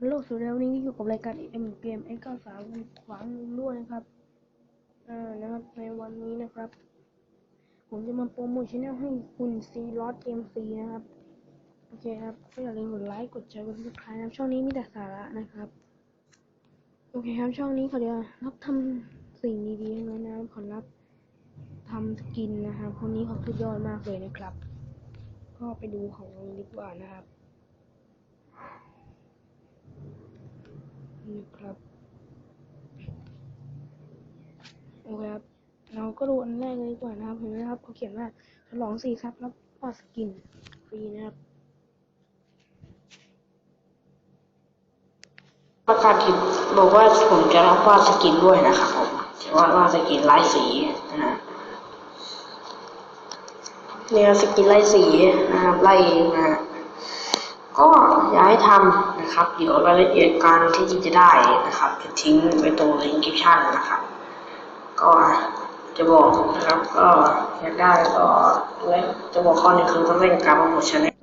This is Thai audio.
ฮัลโหลสวัสดีครับวันนี้อยู่กับรายการ M เกม X 9 3ขวางลุงด้วยนะครับอ่านะครับในวันนี้นะครับ ผมจะมาโปรโมทช anel ให้คุณซีลอสเกมฟรีนะครับ โอเคครับก็อย่าลืมกดไลค์กดแชร์กด subscribe นะครับช่องนี้มีแต่สาระนะครับ โอเคครับช่องนี้เขาจะรับทำสิ่งดีๆทั้งนั้นนะครับขอรับทำสกินนะครับคนนี้เขาสุดยอดมากเลยนะครับ ก็ไปดูของดีกว่านะครับ นะครับโอเคครับ เราก็ดูอันแรกเลยดีกว่านะครับ เห็นไหมครับเขาเขียนว่าฉลองสี่ครับรับปอดสกินฟรีนะครับประกาศที่บอกว่าผมจะรับวาดสกินด้วยนะครับผมจะวาดวาดสกินลายสีนะฮะเนี่ยสกินลายสีนะครับไล่นะฮะก็อยากให้ทำ นะครับเดี๋ยวรายละเอียดการที่จะได้นะครับ จะทิ้งไว้ตรงลิงคลิปชั่นนะครับ ก็จะบอกนะครับก็อยากได้ก็เล่นจะบอกข้อหนึ่งคือต้องเล่นการโปรโมชั่น